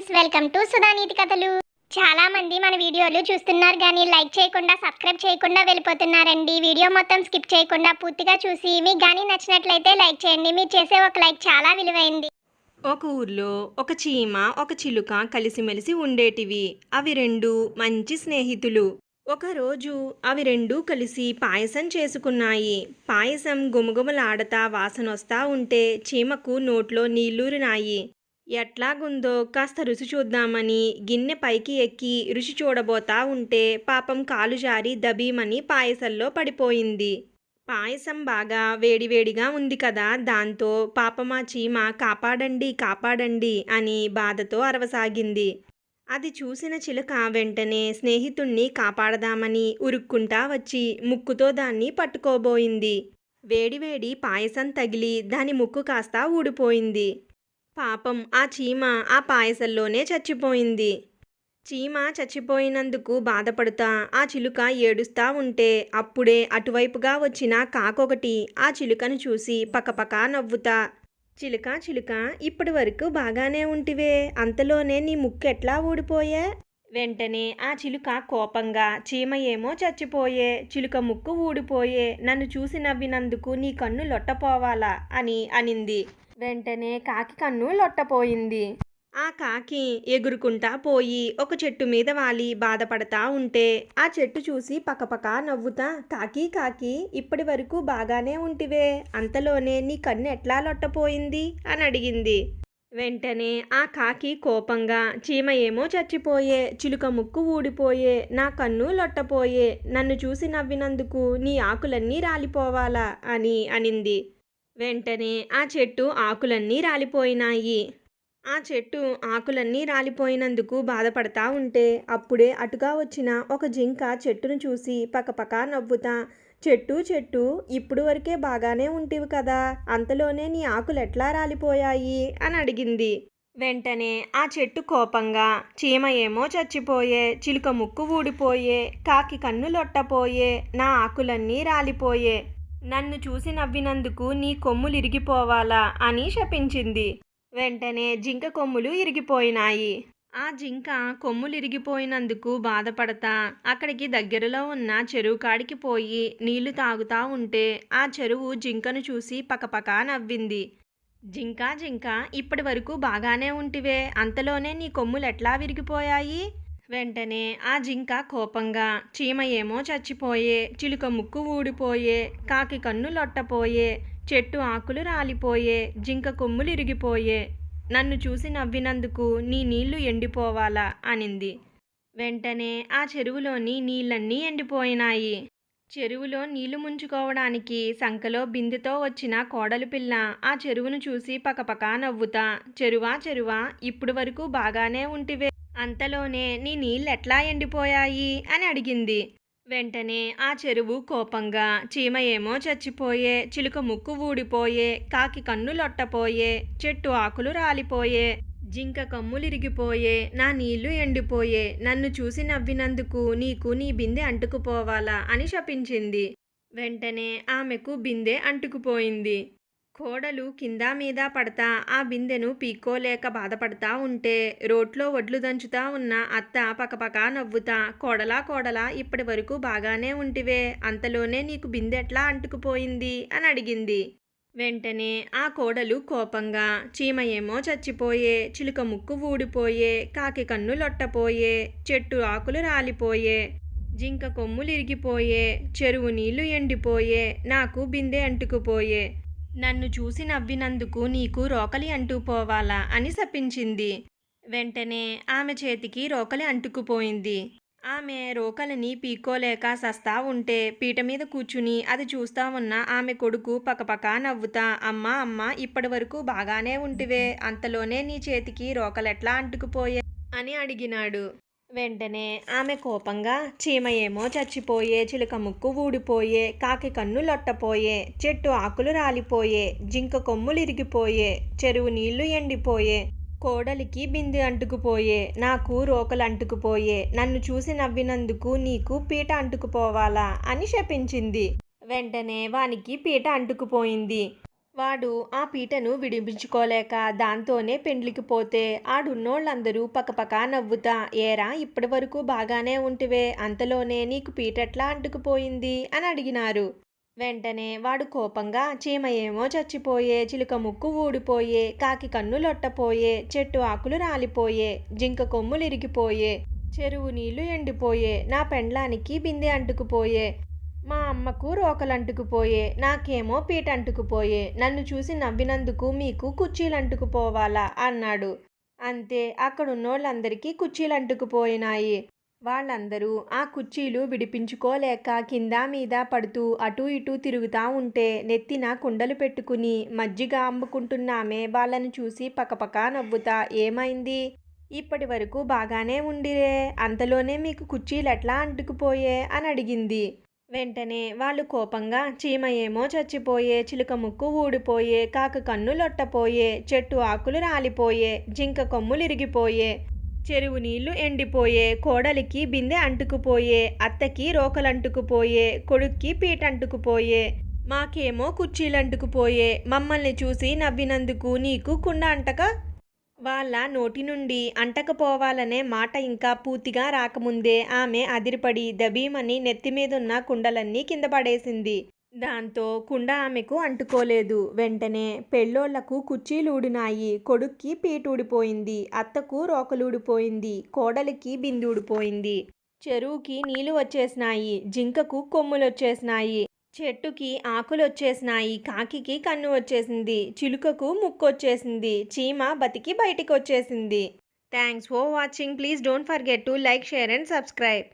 Friends welcome to సుధానీతి కథలు. చాలా మంది మన వీడియోలు చూస్తున్నారు కానీ లైక్ చేయకుండా సబ్స్క్రైబ్ చేయకుండా వెళ్ళిపోతున్నారండి. వీడియో మొత్తం స్కిప్ చేయకుండా పూర్తిగా చూసి మీకు కానీ నచ్చినట్లయితే లైక్ చేయండి. మీరు చేసే ఒక లైక్ చాలా విలువైంది. ఒక ఊర్లో ఒక చీమ ఒక చిలుక కలిసిమెలిసి ఉండేటివి. అవి రెండు మంచి స్నేహితులు. ఒకరోజు అవి రెండు కలిసి పాయసం చేసుకున్నాయి. పాయసం గుమగుమలాడతా వాసనొస్తా ఉంటే చీమకు నోట్లో నీళ్ళూరినాయి. ఎట్లాగుందో కాస్త రుచి చూద్దామని గిన్నె పైకి ఎక్కి రుచి చూడబోతా ఉంటే పాపం కాలు జారి దబీమని పాయసంలో పడిపోయింది. పాయసం బాగా వేడివేడిగా ఉంది కదా దాంతో పాపమా చీమ కాపాడండి కాపాడండి అని బాధతో అరవసాగింది. అది చూసిన చిలుక వెంటనే స్నేహితుణ్ణి కాపాడదామని ఉరుక్కుంటా వచ్చి ముక్కుతో దాన్ని పట్టుకోబోయింది. వేడివేడి పాయసం తగిలి దాని ముక్కు కాస్త ఊడిపోయింది. పాపం ఆ చీమ ఆ పాయసంలోనే చచ్చిపోయింది. చీమ చచ్చిపోయినందుకు బాధపడుతా ఆ చిలుక ఏడుస్తా ఉంటే అప్పుడే అటువైపుగా వచ్చిన కాకొకటి ఆ చిలుకను చూసి పకపక నవ్వుతా. చిలుక చిలుక ఇప్పటి వరకు బాగానే ఉంటివే అంతలోనే నీ ముక్కు ఎట్లా ఊడిపోయే? వెంటనే ఆ చిలుక కోపంగా చీమ ఏమో చచ్చిపోయే చిలుక ముక్కు ఊడిపోయే నన్ను చూసి నవ్వినందుకు నీ కన్ను లొట్టపోవాలా అని అనింది. వెంటనే కాకి కన్ను లొట్టపోయింది. ఆ కాకి ఎగురుకుంటా పోయి ఒక చెట్టు మీద వాలి బాధపడతా ఉంటే ఆ చెట్టు చూసి పకపక నవ్వుతా కాకి కాకి ఇప్పటి వరకు బాగానే ఉంటివే అంతలోనే నీ కన్ను ఎట్లా లొట్టపోయింది? అని అడిగింది. వెంటనే ఆ కాకి కోపంగా చీమ ఏమో చచ్చిపోయే చిలుక ముక్కు ఊడిపోయే నా కన్ను లొట్టపోయే నన్ను చూసి నవ్వినందుకు నీ ఆకులన్నీ రాలిపోవాలా? అని అనింది. వెంటనే ఆ చెట్టు ఆకులన్నీ రాలిపోయినాయి. ఆ చెట్టు ఆకులన్నీ రాలిపోయినందుకు బాధపడతా ఉంటే అప్పుడే అటుగా వచ్చిన ఒక జింక చెట్టును చూసి పకపక నవ్వుతా చెట్టు చెట్టు ఇప్పుడు వరకే బాగానే ఉంటివి కదా అంతలోనే నీ ఆకులు ఎట్లా రాలిపోయాయి అని అడిగింది. వెంటనే ఆ చెట్టు కోపంగా చీమ ఏమో చచ్చిపోయే చిలుక ముక్కు ఊడిపోయే కాకి కన్ను లొట్టపోయే నా ఆకులన్నీ రాలిపోయే నన్ను చూసి నవ్వినందుకు నీ కొమ్ములు ఇరిగిపోవాలా అని శపించింది. వెంటనే జింక కొమ్ములు ఇరిగిపోయినాయి. ఆ జింక కొమ్ములు ఇరిగిపోయినందుకు బాధపడతా అక్కడికి దగ్గరలో ఉన్న చెరువు కాడికి పోయి నీళ్ళు తాగుతా ఉంటే ఆ చెరువు జింకను చూసి పకపక నవ్వింది. జింక జింక ఇప్పటి వరకు బాగానే ఉంటివే అంతలోనే నీ కొమ్ములు ఎట్లా విరిగిపోయాయి? వెంటనే ఆ జింక కోపంగా చీమ ఏమో చచ్చిపోయే చిలుక ముక్కు ఊడిపోయే కాకి కన్ను లొట్టపోయే చెట్టు ఆకులు రాలిపోయే జింక కొమ్ములు ఇరిగిపోయే నన్ను చూసి నవ్వినందుకు నీ నీళ్ళు ఎండిపోవాలా? అనింది. వెంటనే ఆ చెరువులోని నీళ్ళన్నీ ఎండిపోయినాయి. చెరువులో నీళ్ళు ముంచుకోవడానికి సంకలో బిందెతో వచ్చిన కోడలు పిల్ల ఆ చెరువును చూసి పకపక నవ్వుతా చెరువా చెరువా ఇప్పుడు వరకు బాగానే ఉంటివే. అంతలోనే నీ నీళ్ళు ఎట్లా ఎండిపోయాయి? అని అడిగింది. వెంటనే ఆ చెరువు కోపంగా చీమ ఏమో చచ్చిపోయే చిలుక ముక్కు ఊడిపోయే కాకి కన్ను లొట్టపోయే చెట్టు ఆకులు రాలిపోయే జింక కమ్ములిరిగిపోయే నా నీళ్ళు ఎండిపోయే నన్ను చూసి నవ్వినందుకు నీకు నీ బిందె అంటుకుపోవాలా? అని శపించింది. వెంటనే ఆమెకు బిందె అంటుకుపోయింది. కోడలు కింద మీద పడతా ఆ బిందెను పీక్కోలేక బాధపడతా ఉంటే రోట్లో వడ్లు దంచుతా ఉన్న అత్త పకపక నవ్వుతా కోడలా కోడలా ఇప్పటి వరకు బాగానే ఉంటివే అంతలోనే నీకు బిందె ఎట్లా అంటుకుపోయింది? అని అడిగింది. వెంటనే ఆ కోడలు కోపంగా చీమ ఏమో చచ్చిపోయే చిలుక ముక్కు ఊడిపోయే కాకి కన్ను లొట్టపోయే చెట్టు ఆకులు రాలిపోయే జింక కొమ్ములు ఇరిగిపోయే చెరువు నీళ్ళు ఎండిపోయే నాకు బిందె అంటుకుపోయే నన్ను చూసి నవ్వినందుకు నీకు రోకలి అంటుకుపోవాలా అని శపించింది. వెంటనే ఆమె చేతికి రోకలి అంటుకుపోయింది. ఆమె రోకలిని పీక్కోలేక సస్తా ఉంటే పీట మీద కూర్చుని అది చూస్తా ఉన్న ఆమె కొడుకు పకపక నవ్వుతా అమ్మా అమ్మ ఇప్పటి వరకు బాగానే ఉంటివే అంతలోనే నీ చేతికి రోకలెట్లా అంటుకుపోయే అని అడిగినాడు. వెంటనే ఆమె కోపంగా చీమ ఏమో చచ్చిపోయే చిలుక ముక్కు ఊడిపోయే కాకి కన్ను లొట్టపోయే చెట్టు ఆకులు రాలిపోయే జింక కొమ్ములు ఇరిగిపోయే చెరువు నీళ్ళు ఎండిపోయే కోడలికి బింది అంటుకుపోయే నాకు రోకలు అంటుకుపోయే నన్ను చూసి నవ్వినందుకు నీకు పీట అంటుకుపోవాలా అని శపించింది. వెంటనే వానికి పీట అంటుకుపోయింది. వాడు ఆ పీటను విడిపించుకోలేక దాంతోనే పెండ్లికి పోతే ఆడున్నోళ్ళందరూ పకపక నవ్వుతా ఏరా ఇప్పటి వరకు బాగానే ఉంటివే అంతలోనే నీకు పీటెట్లా అంటుకుపోయింది? అని అడిగినారు. వెంటనే వాడు కోపంగా చీమ ఏమో చచ్చిపోయే చిలుక ముక్కు ఊడిపోయే కాకి కన్ను లొట్టపోయే చెట్టు ఆకులు రాలిపోయే జింక కొమ్ములు ఇరిగిపోయే చెరువు నీళ్ళు ఎండిపోయే నా పెండ్లానికి బిందె అంటుకుపోయే మా అమ్మకు రోకలు అంటుకుపోయే నాకేమో పీట అంటుకుపోయే నన్ను చూసి నవ్వినందుకు మీకు కుర్చీలు అంటుకుపోవాలా అన్నాడు. అంతే అక్కడున్నోళ్ళందరికీ కుర్చీలు అంటుకుపోయినాయి వాళ్ళందరూ ఆ కుర్చీలు విడిపించుకోలేక కింద మీద పడుతూ అటూ ఇటూ తిరుగుతా ఉంటే నెత్తిన కుండలు పెట్టుకుని మజ్జిగ అమ్ముకుంటున్నామే వాళ్ళని చూసి పకపక నవ్వుతా ఏమైంది? ఇప్పటి వరకు బాగానే ఉండిరే అంతలోనే మీకు కుర్చీలు ఎట్లా అంటుకుపోయే? అని అడిగింది. వెంటనే వాళ్ళు కోపంగా చీమ ఏమో చచ్చిపోయే చిలుక ముక్కు ఊడిపోయే కాక కన్నులొట్టపోయే చెట్టు ఆకులు రాలిపోయే జింక కొమ్ములు ఇరిగిపోయే చెరువు నీళ్ళు ఎండిపోయే కోడలికి బిందె అంటుకుపోయే అత్తకి రోకలంటుకుపోయే కొడుక్కి పీట అంటుకుపోయే మాకేమో కుర్చీలు అంటుకుపోయే మమ్మల్ని చూసి నవ్వినందుకు నీకు కుండ అంటక వాళ్ళ నోటి నుండి అంటకపోవాలనే మాట ఇంకా పూర్తిగా రాకముందే ఆమె అదిరిపడి దబీమని నెత్తిమీదున్న కుండలన్నీ కింద పడేసింది. దాంతో కుండ ఆమెకు అంటుకోలేదు. వెంటనే పెళ్ళోళ్ళకు కుర్చీలుడినాయి. కొడుక్కి పీటూడిపోయింది. అత్తకు రోకలూడిపోయింది. కోడలికి బిందూడిపోయింది చెరువుకి నీళ్ళు వచ్చేసినాయి. జింకకు కొమ్ములు వచ్చేసినాయి చెట్టుకి ఆకులు వచ్చేసినాయి కాకికి కన్ను వచ్చేసింది చిలుకకు ముక్కు వచ్చేసింది చీమ బతికి బయటికి వచ్చేసింది thanks for watching. Please don't forget to like share and subscribe.